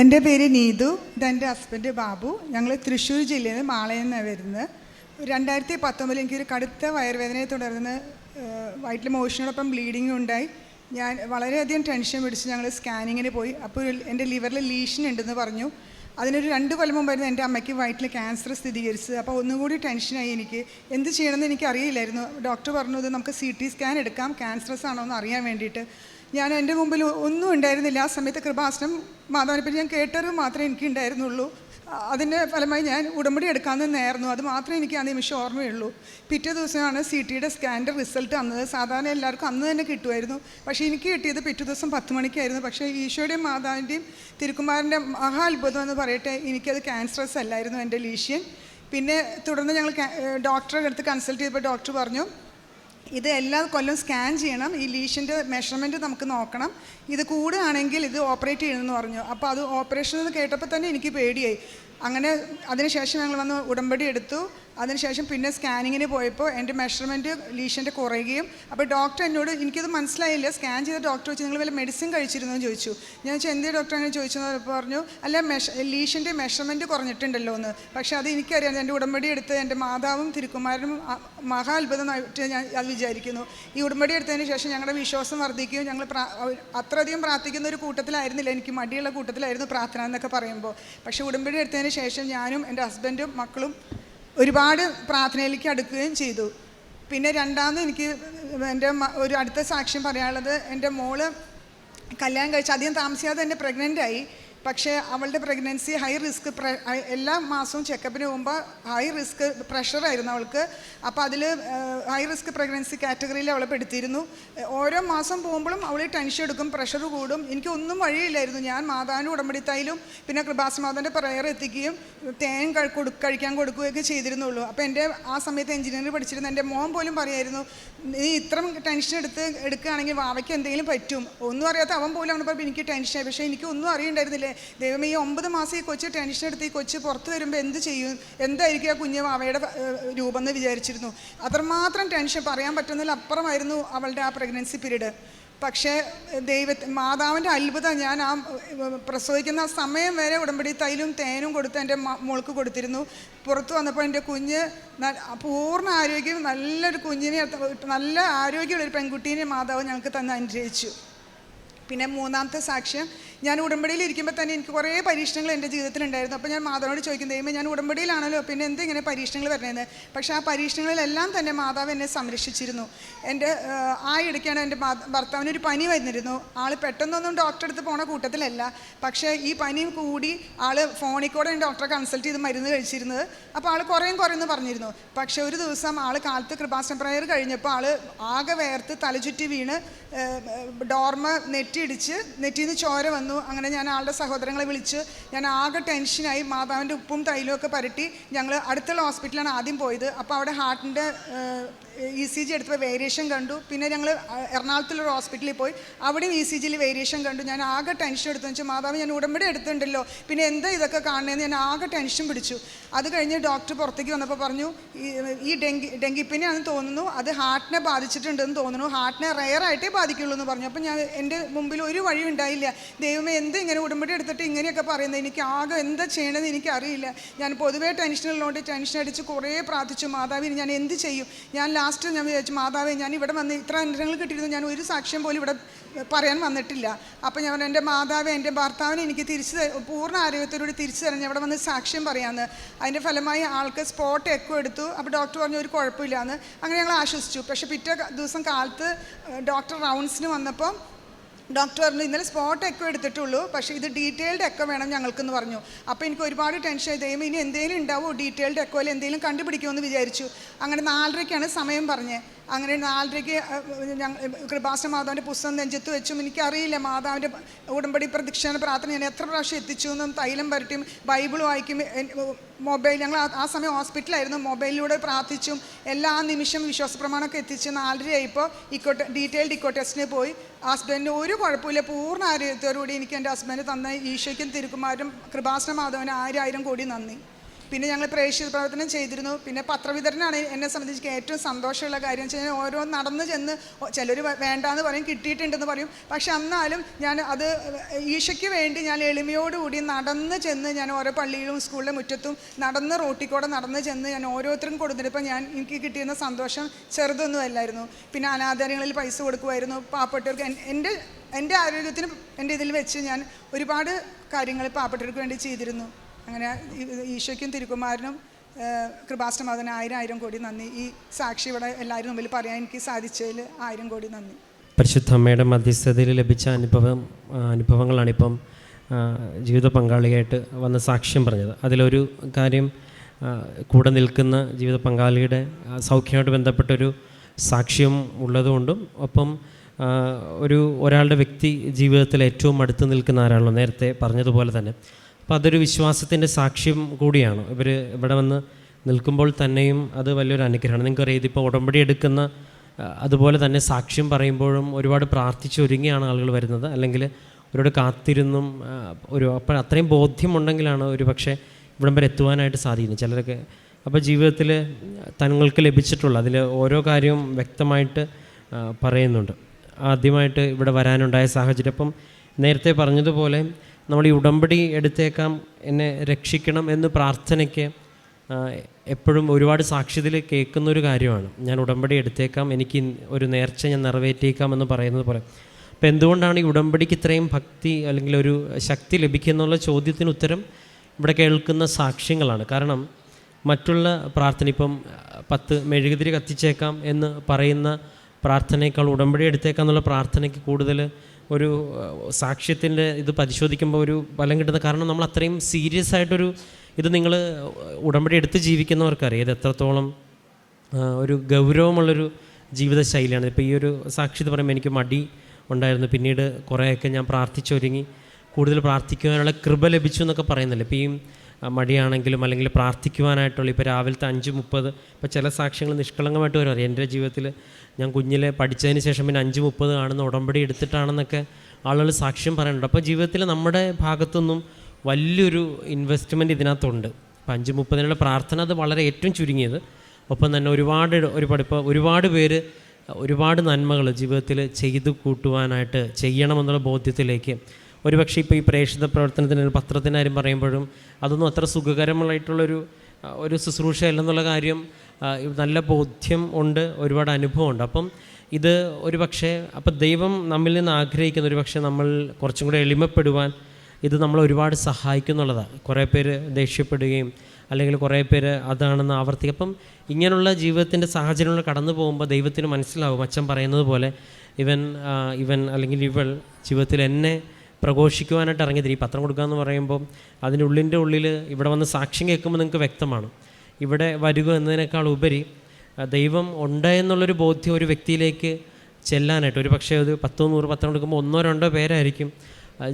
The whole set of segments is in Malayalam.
എന്റെ പേര് നീതു ഇതെന്റെ ഹസ്ബൻഡ് ബാബു. ഞങ്ങൾ തൃശ്ശൂർ ജില്ലയിൽ നിന്ന് മാളയിൽ നിന്നാണ് വരുന്നത്. രണ്ടായിരത്തി പത്തൊമ്പതിൽ എനിക്കൊരു കടുത്ത വയറുവേദനയെ തുടർന്ന് വയറ്റിൽ മോഷനോടൊപ്പം ബ്ലീഡിങ് ഉണ്ടായി. ഞാൻ വളരെയധികം ടെൻഷൻ പിടിച്ച് ഞങ്ങൾ സ്കാനിങ്ങിന് പോയി. അപ്പോൾ എന്റെ ലിവറിൽ ലീഷൻ ഉണ്ടെന്ന് പറഞ്ഞു. അതിനൊരു രണ്ട് കൊല്ലം മുമ്പായിരുന്നു എന്റെ അമ്മയ്ക്ക് വയറ്റിൽ ക്യാൻസർ സ്ഥിരീകരിച്ചത്. അപ്പോൾ ഒന്നുകൂടി ടെൻഷനായി എനിക്ക്. എന്ത് ചെയ്യണമെന്ന് എനിക്ക് അറിയില്ലായിരുന്നു ഡോക്ടർ പറഞ്ഞത് നമുക്ക് സി ടി സ്കാൻ എടുക്കാം. ക്യാൻസറസ് ആണോ എന്ന് അറിയാൻ വേണ്ടിയിട്ട്. ഞാൻ എന്റെ മുമ്പിൽ ഒന്നും ഉണ്ടായിരുന്നില്ല. ആ സമയത്ത് കൃപാസനം മാതാവിനെപ്പറ്റി ഞാൻ കേട്ടത് മാത്രമേ എനിക്ക് ഉണ്ടായിരുന്നുള്ളൂ. അതിന്റെ ഫലമായി ഞാൻ ഉടമ്പടി എടുക്കാമെന്ന് തന്നെയായിരുന്നു അത് മാത്രമേ എനിക്ക് ആ നിമിഷം ഓർമ്മയുള്ളൂ. പിറ്റേ ദിവസമാണ് സി ടിയുടെ സ്കാന്റെ റിസൾട്ട് വന്നത്. സാധാരണ എല്ലാവർക്കും അന്ന് തന്നെ കിട്ടുമായിരുന്നു. പക്ഷേ എനിക്ക് കിട്ടിയത് പിറ്റേ ദിവസം പത്ത് മണിക്കായിരുന്നു. പക്ഷേ ഈശോയുടെയും മാതാവിന്റെയും തിരുക്കുമാരന്റെ മഹാ അത്ഭുതം എന്ന് പറയട്ടെ എനിക്കത് ക്യാൻസറസ് അല്ലായിരുന്നു എന്റെ ലീഷ്യൻ പിന്നെ തുടർന്ന് ഞങ്ങൾ ഡോക്ടറെ അടുത്ത് കൺസൾട്ട് ചെയ്തപ്പോൾ ഡോക്ടർ പറഞ്ഞു ഇത് എല്ലാ കൊല്ലം സ്കാൻ ചെയ്യണം. ഈ ലീഷിന്റെ മെഷർമെന്റ് നമുക്ക് നോക്കണം. ഇത് കൂടുകയാണെങ്കിൽ ഇത് ഓപ്പറേറ്റ് ചെയ്യണമെന്ന് പറഞ്ഞു. അപ്പോൾ അത് ഓപ്പറേഷൻ എന്ന് കേട്ടപ്പോൾ തന്നെ എനിക്ക് പേടിയായി. അങ്ങനെ അതിനുശേഷം ഞങ്ങൾ വന്ന് ഉടമ്പടി എടുത്തു. അതിനുശേഷം പിന്നെ സ്കാനിങ്ങിന് പോയപ്പോൾ എന്റെ മെഷർമെന്റ് ലീഷന്റെ കുറയുകയും അപ്പോൾ ഡോക്ടർ എന്നോട് എനിക്കത് മനസ്സിലായില്ല സ്കാൻ ചെയ്ത ഡോക്ടർ വെച്ച് നിങ്ങൾ വല്ല മെഡിസിൻ കഴിച്ചിരുന്നു? എന്ന് ചോദിച്ചു. ഞാൻ വെച്ചാൽ എന്തേ ഡോക്ടർ അങ്ങനെ ചോദിച്ചെന്ന്? പറഞ്ഞു അല്ല മെഷ ലീഷന്റെ മെഷർമെന്റ് കുറഞ്ഞിട്ടുണ്ടല്ലോ എന്ന്. പക്ഷേ അത് എനിക്കറിയാം എന്റെ ഉടമ്പടി എടുത്ത് എന്റെ മാതാവും തിരുക്കുമാരനും മഹാ അത്ഭുതമായിട്ട് ഞാൻ അത് വിചാരിക്കുന്നു. ഈ ഉടമ്പടി എടുത്തതിന് ശേഷം ഞങ്ങളുടെ വിശ്വാസം വർദ്ധിക്കുകയും ഞങ്ങൾ അത്രയധികം പ്രാർത്ഥിക്കുന്ന ഒരു കൂട്ടത്തിലായിരുന്നില്ല. എനിക്ക് മടിയുള്ള കൂട്ടത്തിലായിരുന്നു പ്രാർത്ഥന എന്നൊക്കെ പറയുമ്പോൾ. പക്ഷേ ഉടമ്പടി എടുത്തതിന് ശേഷം ഞാനും എന്റെ ഹസ്ബൻഡും മക്കളും ഒരുപാട് പ്രാർത്ഥനയിലേക്ക് അടുക്കുകയും ചെയ്തു. പിന്നെ രണ്ടാമത് എനിക്ക് എന്റെ ഒരു അടുത്ത സാക്ഷ്യം പറയാനുള്ളത് എന്റെ മോൾ കല്യാണം കഴിച്ച് അധികം താമസിയാതെ തന്നെ പ്രഗ്നന്റ് ആയി. പക്ഷേ അവളുടെ പ്രഗ്നൻസി ഹൈ റിസ്ക് എല്ലാ മാസവും ചെക്കപ്പിന് പോകുമ്പോൾ ഹൈ റിസ്ക് പ്രഷറായിരുന്നു അവൾക്ക്. അപ്പോൾ അതിൽ ഹൈ റിസ്ക് പ്രഗ്നൻസി കാറ്റഗറിയിൽ അവളെ പെടുത്തിയിരുന്നു. ഓരോ മാസം പോകുമ്പോഴും അവൾ ടെൻഷൻ എടുക്കും പ്രഷർ കൂടും. എനിക്കൊന്നും വഴിയില്ലായിരുന്നു. ഞാൻ മാതാവിന്റെ ഉടമ്പടിത്തായാലും പിന്നെ കൃപാസമാതാവിന്റെ പ്രയർ എത്തിക്കുകയും തേൻ കഴിക്കാൻ കൊടുക്കുകയൊക്കെ ചെയ്തിരുന്നുള്ളൂ. അപ്പോൾ എന്റെ ആ സമയത്ത് എഞ്ചിനീയറിംഗ് പഠിച്ചിരുന്ന എന്റെ മോൻ പോലും പറയായിരുന്നു നീ ഇത്രയും ടെൻഷൻ എടുത്ത് എടുക്കുകയാണെങ്കിൽ വാവയ്ക്ക് എന്തെങ്കിലും പറ്റും. ഒന്നും അറിയാത്ത അവൻ പോലും അവനെ പറയുമ്പോൾ എനിക്ക് ടെൻഷനായി പക്ഷേ എനിക്ക് ഒന്നും അറിയണ്ടായിരുന്നില്ലേ ദൈവം ഈ ഒമ്പത് മാസം ഈ കൊച്ച് ടെൻഷൻ എടുത്ത് ഈ കൊച്ച് പുറത്ത് വരുമ്പോൾ എന്ത് ചെയ്യും? എന്തായിരിക്കും ആ കുഞ്ഞ് അവയുടെ രൂപം എന്ന് വിചാരിച്ചിരുന്നു. അത്രമാത്രം ടെൻഷൻ പറയാൻ പറ്റുന്നതിലപ്പുറമായിരുന്നു അവളുടെ ആ പ്രഗ്നൻസി പീരീഡ് പക്ഷേ ദൈവ മാതാവിന്റെ അത്ഭുതം ഞാൻ ആ പ്രസവിക്കുന്ന സമയം വരെ ഉടമ്പടി തൈലും തേനും കൊടുത്ത് എന്റെ മോൾക്ക് കൊടുത്തിരുന്നു. പുറത്ത് വന്നപ്പോൾ എന്റെ കുഞ്ഞ് പൂർണ ആരോഗ്യം നല്ലൊരു കുഞ്ഞിനെ നല്ല ആരോഗ്യമുള്ളൊരു പെൺകുട്ടീനെ മാതാവ് ഞങ്ങൾക്ക് തന്നെ അനുഗ്രഹിച്ചു. പിന്നെ മൂന്നാമത്തെ സാക്ഷ്യം ഞാൻ ഉടമ്പടിയിൽ ഇരിക്കുമ്പോൾ തന്നെ എനിക്ക് കുറേ പരീക്ഷണങ്ങൾ എന്റെ ജീവിതത്തിലുണ്ടായിരുന്നു. അപ്പോൾ ഞാൻ മാതാവിനോട് ചോദിക്കും ദൈവമേ ഞാൻ ഉടമ്പടിയിലാണല്ലോ പിന്നെ എന്ത് ഇങ്ങനെ പരീക്ഷണങ്ങൾ വരണേന്ന് പക്ഷേ ആ പരീക്ഷണങ്ങളിലെല്ലാം തന്നെ മാതാവ് എന്നെ സംരക്ഷിച്ചിരുന്നു. എന്റെ ആ ഇടയ്ക്കാണ് എന്റെ ഭർത്താവിന് ഒരു പനി വന്നിരുന്നു. ആൾ പെട്ടെന്നൊന്നും ഡോക്ടറെ അടുത്ത് പോണ കൂട്ടത്തിലല്ല. പക്ഷേ ഈ പനി കൂടി ആൾ ഫോണിൽ കൂടെ ഡോക്ടറെ കൺസൾട്ട് ചെയ്ത് മരുന്ന് കഴിച്ചിരുന്നത്. അപ്പോൾ ആൾ കുറേയും കുറേന്ന് പറഞ്ഞിരുന്നു. പക്ഷേ ഒരു ദിവസം ആൾ കാലത്ത് കൃപാസന പ്രയർ കഴിഞ്ഞപ്പോൾ ആൾ ആകെ വേർത്ത് തലചുറ്റി വീണ് ഡോർമ നെറ്റിയിടിച്ച് നെറ്റിയിൽ ചോര വന്നു. അങ്ങനെ ഞാൻ ആളുടെ സഹോദരങ്ങളെ വിളിച്ച് ഞാൻ ആകെ ടെൻഷനായി മാതാവിന്റെ ഉപ്പും തൈലും ഒക്കെ പരട്ടി ഞങ്ങൾ അടുത്തുള്ള ഹോസ്പിറ്റലാണ് ആദ്യം പോയത്. അപ്പോൾ അവിടെ ഹാർട്ടിന്റെ ഇ സി ജി എടുത്തപ്പോൾ വേരിയേഷൻ കണ്ടു. പിന്നെ ഞങ്ങൾ എറണാകുളത്തുള്ളൊരു ഹോസ്പിറ്റലിൽ പോയി. അവിടെയും ഇ സി ജിയിൽ വേരിയേഷൻ കണ്ടു. ഞാൻ ആകെ ടെൻഷൻ എടുത്തു. വെച്ചാൽ മാതാവ് ഞാൻ ഉടമ്പടി എടുത്തിട്ടുണ്ടല്ലോ. പിന്നെ എന്താ ഇതൊക്കെ കാണുന്നതെന്ന് ഞാൻ ആകെ ടെൻഷൻ പിടിച്ചു. അത് കഴിഞ്ഞ് ഡോക്ടർ പുറത്തേക്ക് വന്നപ്പോൾ പറഞ്ഞു ഈ- ഡെങ്കി ഡെങ്കി ഡെങ്കിപ്പനിയാണെന്ന് തോന്നുന്നു. അത് ഹാർട്ടിനെ ബാധിച്ചിട്ടുണ്ടെന്ന് തോന്നുന്നു. ഹാർട്ടിനെ റെയറായിട്ടേ ബാധിക്കുള്ളൂ എന്ന് പറഞ്ഞു. അപ്പോൾ ഞാൻ എന്റെ മുമ്പിൽ ഒരു വഴി ഉണ്ടായില്ല. ദൈവമേ എന്ത് ഇങ്ങനെ ഉടമ്പടി എടുത്തിട്ട് ഇങ്ങനെയൊക്കെ പറയുന്നത് എനിക്ക് ആകെ എന്താ ചെയ്യണമെന്ന് എനിക്കറിയില്ല. ഞാൻ പൊതുവേ ടെൻഷനിലുള്ളതുകൊണ്ട് ടെൻഷൻ അടിച്ച് കുറേ പ്രാർത്ഥിച്ചു മാതാവിന് ഞാൻ എന്ത് ചെയ്യും? ഞാൻ ലാസ്റ്റ് ഞാൻ വിചാരിച്ചു മാതാവേ ഞാൻ ഇവിടെ വന്ന് ഇത്ര അനുഗ്രഹങ്ങൾ കിട്ടിയിരുന്നു. ഞാൻ ഒരു സാക്ഷ്യം പോലും ഇവിടെ പറയാൻ വന്നിട്ടില്ല. അപ്പോൾ ഞാൻ എന്റെ മാതാവ് എന്റെ ഭർത്താവിനെ എനിക്ക് തിരിച്ച് പൂർണ ആരോഗ്യത്തോടുകൂടി തിരിച്ചു ഞാൻ ഇവിടെ വന്ന് സാക്ഷ്യം പറയാമെന്ന് അതിന്റെ ഫലമായി ആൾക്ക് സ്പോട്ട് എക്കോ എടുത്തു. അപ്പോൾ ഡോക്ടർ പറഞ്ഞു ഒരു കുഴപ്പമില്ലാന്ന്. അങ്ങനെ ഞങ്ങൾ ആശ്വസിച്ചു. പക്ഷേ പിറ്റേ ദിവസം കാലത്ത് ഡോക്ടർ റൗണ്ട്സിന് വന്നപ്പോൾ ഡോക്ടർ പറഞ്ഞു ഇന്നലെ സ്പോട്ട് എക്കോ എടുത്തിട്ടുള്ളൂ പക്ഷേ ഇത് ഡീറ്റെയിൽഡ് എക്കോ വേണം ഞങ്ങൾക്കെന്ന് പറഞ്ഞു. അപ്പോൾ എനിക്ക് ഒരുപാട് ടെൻഷൻ ആയി ഇനി എന്തെങ്കിലും ഉണ്ടാവുമോ ഡീറ്റെയിൽഡ് എക്കോയിൽ എന്തെങ്കിലും കണ്ടുപിടിക്കുമെന്ന് വിചാരിച്ചു. അങ്ങനെ നാലരയ്ക്കാണ് സമയം പറഞ്ഞത് അങ്ങനെ നാലരയ്ക്ക് കൃപാസന മാതാവിന്റെ പുസ്തകം നെഞ്ചത്ത് വെച്ചും എനിക്കറിയില്ല മാതാവിന്റെ ഉടമ്പടി പ്രദക്ഷിണ പ്രാർത്ഥന ഞാൻ എത്ര പ്രാവശ്യം എത്തിച്ചു എന്നും തൈലം പരട്ടിയും ബൈബിൾ വായിക്കും മൊബൈൽ ഞങ്ങൾ ആ- സമയം ഹോസ്പിറ്റലായിരുന്നു മൊബൈലിലൂടെ പ്രാർത്ഥിച്ചും എല്ലാ നിമിഷം വിശ്വാസ പ്രമാണമൊക്കെ എത്തിച്ച് നാലരയായിപ്പോൾ ഇക്കോ ഡീറ്റെയിൽഡ് ഇക്കോ ടെസ്റ്റിന് പോയി. ഹസ്ബൻഡിന് ഒരു കുഴപ്പമില്ല പൂർണ ആരോഗ്യത്തോടുകൂടി എനിക്ക് എന്റെ ഹസ്ബൻഡ് തന്ന ഈശോയ്ക്കും തിരുക്കുമാരും കൃപാസന മാധവന് ആയിരം കോടി നന്ദി. പിന്നെ ഞങ്ങൾ പ്രേക്ഷിത പ്രവർത്തനം ചെയ്തിരുന്നു. പിന്നെ പത്രവിതരണമാണ് എന്നെ സംബന്ധിച്ച് ഏറ്റവും സന്തോഷമുള്ള കാര്യം. എന്ന് വെച്ച് കഴിഞ്ഞാൽ ഓരോ നടന്ന് ചെന്ന് ചിലർ വേണ്ടാന്ന് പറയും കിട്ടിയിട്ടുണ്ടെന്ന് പറയും. പക്ഷെ എന്നാലും ഞാൻ അത് ഈശയ്ക്ക് വേണ്ടി ഞാൻ എളിമയോടുകൂടി നടന്ന് ചെന്ന് ഞാൻ ഓരോ പള്ളിയിലും സ്കൂളിലെ മുറ്റത്തും നടന്ന് റോട്ടിൽ കൂടെ നടന്ന് ചെന്ന് ഞാൻ ഓരോരുത്തരും കൊടുത്തിട്ടപ്പോൾ ഞാൻ എനിക്ക് കിട്ടിയിരുന്ന സന്തോഷം ചെറുതൊന്നുമല്ലായിരുന്നു പിന്നെ അനാഥാലയങ്ങളിൽ പൈസ കൊടുക്കുമായിരുന്നു. പാവപ്പെട്ടവർക്ക് എന്റെ എന്റെ ആരോഗ്യത്തിന് എന്റെ ഇതിൽ വെച്ച് ഞാൻ ഒരുപാട് കാര്യങ്ങൾ പാവപ്പെട്ടവർക്ക് വേണ്ടി ചെയ്തിരുന്നു. അങ്ങനെ ഈശോയ്ക്കും തിരുക്കുമാരനും കൃപാഷ്ടമാതന് ആയിരം ആയിരം കോടി നന്ദി. ഈ സാക്ഷി ഇവിടെ എല്ലാവരും മുമ്പിൽ പറയാൻ എനിക്ക് സാധിച്ചതിൽ ആയിരം കോടി നന്ദി. പരിശുദ്ധ അമ്മയുടെ മധ്യസ്ഥതയിൽ ലഭിച്ച അനുഭവം അനുഭവങ്ങളാണ് അനുഭവങ്ങളാണിപ്പം ജീവിത പങ്കാളിയായിട്ട് വന്ന സാക്ഷ്യം പറഞ്ഞത്. അതിലൊരു കാര്യം കൂടെ നിൽക്കുന്ന ജീവിത പങ്കാളിയുടെ സൗഖ്യമായിട്ട് ബന്ധപ്പെട്ടൊരു സാക്ഷ്യം ഉള്ളതുകൊണ്ടും ഒപ്പം ഒരു ഒരാളുടെ വ്യക്തി ജീവിതത്തിൽ ഏറ്റവും അടുത്ത് നിൽക്കുന്ന ആരാണല്ലോ നേരത്തെ പറഞ്ഞതുപോലെ തന്നെ. അപ്പോൾ അതൊരു വിശ്വാസത്തിന്റെ സാക്ഷ്യം കൂടിയാണ്. ഇവർ ഇവിടെ വന്ന് നിൽക്കുമ്പോൾ തന്നെയും അത് വലിയൊരു അനുഗ്രഹമാണ്. നിങ്ങൾക്കറിയാം ഇതിപ്പോൾ ഉടമ്പടി എടുക്കുന്ന അതുപോലെ തന്നെ സാക്ഷ്യം പറയുമ്പോഴും ഒരുപാട് പ്രാർത്ഥിച്ചൊരുങ്ങിയാണ് ആളുകൾ വരുന്നത്. അല്ലെങ്കിൽ ഒരുപാട് കാത്തിരുന്നും ഒരു അപ്പോൾ അത്രയും ബോധ്യമുണ്ടെങ്കിലാണ് ഒരു പക്ഷേ ഇവിടം വരെ എത്തുവാനായിട്ട് സാധിക്കുന്നത്. ചിലരൊക്കെ അപ്പോൾ ജീവിതത്തിൽ തങ്ങൾക്ക് ലഭിച്ചിട്ടുള്ള അതിൽ ഓരോ കാര്യവും വ്യക്തമായിട്ട് പറയുന്നുണ്ട്. ആദ്യമായിട്ട് ഇവിടെ വരാനുണ്ടായ സാഹചര്യം. അപ്പം നേരത്തെ പറഞ്ഞതുപോലെ നമ്മൾ ഈ ഉടമ്പടി എടുത്തേക്കാം എന്നെ രക്ഷിക്കണം എന്ന് പ്രാർത്ഥനയ്ക്ക് എപ്പോഴും ഒരുപാട് സാക്ഷ്യത്തിൽ കേൾക്കുന്ന ഒരു കാര്യമാണ്. ഞാൻ ഉടമ്പടി എടുത്തേക്കാം എനിക്ക് ഒരു നേർച്ച ഞാൻ നിറവേറ്റേക്കാം എന്ന് പറയുന്നത് പോലെ. അപ്പം എന്തുകൊണ്ടാണ് ഈ ഉടമ്പടിക്ക് ഇത്രയും ഭക്തി അല്ലെങ്കിൽ ഒരു ശക്തി ലഭിക്കുന്നുള്ള ചോദ്യത്തിന് ഉത്തരം ഇവിടെ കേൾക്കുന്ന സാക്ഷ്യങ്ങളാണ്. കാരണം മറ്റുള്ള പ്രാർത്ഥന ഇപ്പം പത്ത് മെഴുകുതിരി കത്തിച്ചേക്കാം എന്ന് പറയുന്ന പ്രാർത്ഥനയേക്കാൾ ഉടമ്പടി എടുത്തേക്കാം എന്നുള്ള പ്രാർത്ഥനയ്ക്ക് കൂടുതൽ ഒരു സാക്ഷ്യത്തിന്റെ ഇത് പരിശോധിക്കുമ്പോൾ ഒരു ബലം കിട്ടുന്ന കാരണം നമ്മൾ അത്രയും സീരിയസ് ആയിട്ടൊരു ഇത് നിങ്ങൾ ഉടമ്പടി എടുത്ത് ജീവിക്കുന്നവർക്കറിയാം. ഇത് എത്രത്തോളം ഒരു ഗൗരവമുള്ളൊരു ജീവിത ശൈലിയാണ് ഇപ്പോൾ ഈ ഒരു സാക്ഷ്യത പറയുമ്പോൾ എനിക്ക് മടി ഉണ്ടായിരുന്നു. പിന്നീട് കുറേയൊക്കെ ഞാൻ പ്രാർത്ഥിച്ചൊരുങ്ങി. കൂടുതൽ പ്രാർത്ഥിക്കുവാനുള്ള കൃപ ലഭിച്ചു എന്നൊക്കെ പറയുന്നില്ല. ഇപ്പോൾ ഈ മടിയാണെങ്കിലും അല്ലെങ്കിൽ പ്രാർത്ഥിക്കുവാനായിട്ടുള്ള ഇപ്പോൾ രാവിലത്തെ അഞ്ച് മുപ്പത് ഇപ്പോൾ ചില സാക്ഷ്യങ്ങൾ നിഷ്കളങ്കമായിട്ട് വരും. എന്റെ ജീവിതത്തിൽ ഞാൻ കുഞ്ഞിലെ പഠിച്ചതിന് ശേഷം പിന്നെ അഞ്ച് മുപ്പത് കാണുന്ന ഉടമ്പടി എടുത്തിട്ടാണെന്നൊക്കെ ആളുകൾ സാക്ഷ്യം പറയുന്നുണ്ട് അപ്പോൾ ജീവിതത്തിൽ നമ്മുടെ ഭാഗത്തുനിന്നും വലിയൊരു ഇൻവെസ്റ്റ്മെന്റ് ഇതിനകത്തുണ്ട്. അപ്പോൾ അഞ്ച് മുപ്പതിനുള്ള പ്രാർത്ഥന അത് വളരെ ഏറ്റവും ചുരുങ്ങിയത്. ഒപ്പം തന്നെ ഒരുപാട് ഒരുപാട് ഇപ്പോൾ ഒരുപാട് പേര് ഒരുപാട് നന്മകൾ ജീവിതത്തിൽ ചെയ്തു കൂട്ടുവാനായിട്ട് ചെയ്യണമെന്നുള്ള ബോധ്യത്തിലേക്ക് ഒരുപക്ഷെ ഇപ്പോൾ ഈ പ്രേക്ഷിത പ്രവർത്തനത്തിന് പത്രത്തിന്റെ കാര്യം പറയുമ്പോഴും അതൊന്നും അത്ര സുഖകരമായിട്ടുള്ളൊരു ഒരു ശുശ്രൂഷ അല്ലെന്നുള്ള കാര്യം നല്ല ബോധ്യം ഉണ്ട് ഒരുപാട് അനുഭവമുണ്ട് അപ്പം ഇത് ഒരു പക്ഷേ അപ്പം ദൈവം നമ്മിൽ നിന്ന് ആഗ്രഹിക്കുന്ന ഒരു പക്ഷേ നമ്മൾ കുറച്ചും കൂടെ എളിമപ്പെടുവാൻ ഇത് നമ്മൾ ഒരുപാട് സഹായിക്കുന്നുള്ളതാണ് കുറേ പേര് ദേഷ്യപ്പെടുകയും അല്ലെങ്കിൽ കുറേ പേര് അതാണെന്ന് ആവർത്തിക്കും. അപ്പം ഇങ്ങനെയുള്ള ജീവിതത്തിന്റെ സാഹചര്യങ്ങൾ കടന്നു പോകുമ്പോൾ ദൈവത്തിന് മനസ്സിലാവും. അച്ഛൻ പറയുന്നത് പോലെ ഇവൻ ഇവൻ അല്ലെങ്കിൽ ഇവൾ ജീവിതത്തിൽ എന്നെ പ്രഘോഷിക്കുവാനായിട്ട് ഇറങ്ങിയത് ഈ പത്രം കൊടുക്കുക എന്ന് പറയുമ്പോൾ അതിന്റെ ഉള്ളിന്റെ ഉള്ളിൽ ഇവിടെ വന്ന് സാക്ഷ്യം കേൾക്കുമ്പോൾ നിങ്ങൾക്ക് വ്യക്തമാണ്. ഇവിടെ വരിക എന്നതിനേക്കാൾ ഉപരി ദൈവം ഉണ്ട് എന്നുള്ളൊരു ബോധ്യം ഒരു വ്യക്തിയിലേക്ക് ചെല്ലാനായിട്ട് ഒരു പക്ഷേ ഒരു പത്തോ നൂറ് പത്രം കൊടുക്കുമ്പോൾ ഒന്നോ രണ്ടോ പേരായിരിക്കും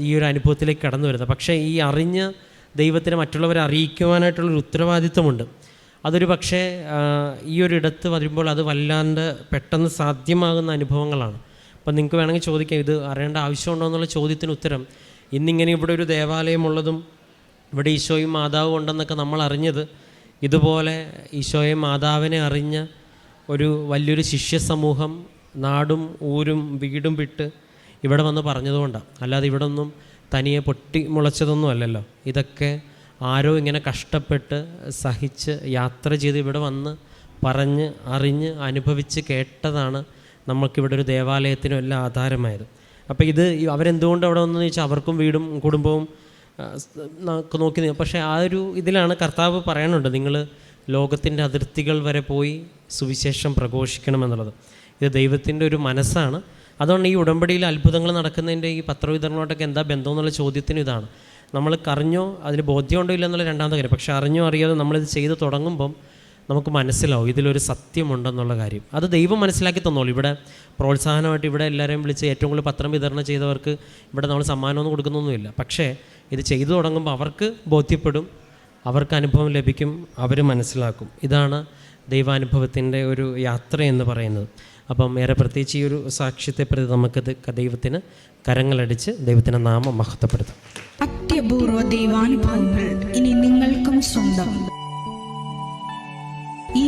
ഈ ഒരു അനുഭവത്തിലേക്ക് കടന്നു വരുന്നത്. പക്ഷേ ഈ അറിഞ്ഞ ദൈവത്തിനെ മറ്റുള്ളവരെ അറിയിക്കുവാനായിട്ടുള്ളൊരു ഉത്തരവാദിത്വമുണ്ട്. അതൊരു പക്ഷേ ഈ ഒരു ഇടത്ത് വരുമ്പോൾ അത് വല്ലാണ്ട് പെട്ടെന്ന് സാധ്യമാകുന്ന അനുഭവങ്ങളാണ്. അപ്പം നിങ്ങൾക്ക് വേണമെങ്കിൽ ചോദിക്കാം ഇത് അറിയേണ്ട ആവശ്യമുണ്ടോ എന്നുള്ള ചോദ്യത്തിന് ഉത്തരം. ഇന്നിങ്ങനെ ഇവിടെ ഒരു ദേവാലയമുള്ളതും ഇവിടെ ഈശോയും മാതാവും ഉണ്ടെന്നൊക്കെ നമ്മൾ അറിഞ്ഞത്. ഇതുപോലെ ഈശോയെ മാതാവിനെ അറിഞ്ഞ ഒരു വലിയൊരു ശിഷ്യ സമൂഹം നാടും ഊരും വീടും വിട്ട് ഇവിടെ വന്ന് പറഞ്ഞതുകൊണ്ടാണ് അല്ലാതെ ഇവിടെ ഒന്നും തനിയെ പൊട്ടി മുളച്ചതൊന്നും അല്ലല്ലോ. ഇതൊക്കെ ആരോ ഇങ്ങനെ കഷ്ടപ്പെട്ട് സഹിച്ച് യാത്ര ചെയ്ത് ഇവിടെ വന്ന് പറഞ്ഞ് അറിഞ്ഞ് അനുഭവിച്ച് കേട്ടതാണ് നമുക്കിവിടെ ഒരു ദേവാലയത്തിനും എല്ലാം ആധാരമായത്. അപ്പോൾ ഇത് അവരെന്തുകൊണ്ട് അവിടെ വന്നെന്ന് ചോദിച്ചാൽ അവർക്കും വീടും കുടുംബവും നോക്കി പക്ഷേ ആ ഒരു ഇതിലാണ് കർത്താവ് പറയാനുണ്ട് നിങ്ങൾ ലോകത്തിന്റെ അതിർത്തികൾ വരെ പോയി സുവിശേഷം പ്രഘോഷിക്കണമെന്നുള്ളത് ഇത് ദൈവത്തിന്റെ ഒരു മനസ്സാണ്. അതുകൊണ്ട് ഈ ഉടമ്പടിയിൽ അത്ഭുതങ്ങൾ നടക്കുന്നതിന്റെ ഈ പത്രവിതരണമായിട്ടൊക്കെ എന്താ ബന്ധം എന്നുള്ള ചോദ്യത്തിന് ഇതാണ്. നമ്മൾ കറിഞ്ഞോ അതിന് ബോധ്യമുണ്ടോ ഇല്ല എന്നുള്ള രണ്ടാമത്തെ കാര്യം. പക്ഷേ അറിഞ്ഞോ അറിയാതെ നമ്മളിത് ചെയ്ത് തുടങ്ങുമ്പം നമുക്ക് മനസ്സിലാവും ഇതിലൊരു സത്യമുണ്ടെന്നുള്ള കാര്യം. അത് ദൈവം മനസ്സിലാക്കി തന്നോളൂ. ഇവിടെ പ്രോത്സാഹനമായിട്ട് ഇവിടെ എല്ലാവരെയും വിളിച്ച് ഏറ്റവും കൂടുതൽ പത്രം വിതരണം ചെയ്തവർക്ക് ഇവിടെ നമ്മൾ സമ്മാനമൊന്നും കൊടുക്കുന്നൊന്നുമില്ല. പക്ഷേ ഇത് ചെയ്തു തുടങ്ങുമ്പോൾ അവർക്ക് ബോധ്യപ്പെടും അവർക്ക് അനുഭവം ലഭിക്കും അവർ മനസ്സിലാക്കും. ഇതാണ് ദൈവാനുഭവത്തിന്റെ ഒരു യാത്ര എന്ന് പറയുന്നത്. അപ്പം ഏറെ പ്രത്യേകിച്ച് ഈ ഒരു സാക്ഷ്യത്തെ പ്രതി നമുക്കത് ദൈവത്തിന് കരങ്ങളടിച്ച് ദൈവത്തിന്റെ നാമം മഹത്വപ്പെടുത്തും. അത്യപൂർവ ദൈവാനുഭവങ്ങൾ ഇനി നിങ്ങൾക്കും സ്വന്തം.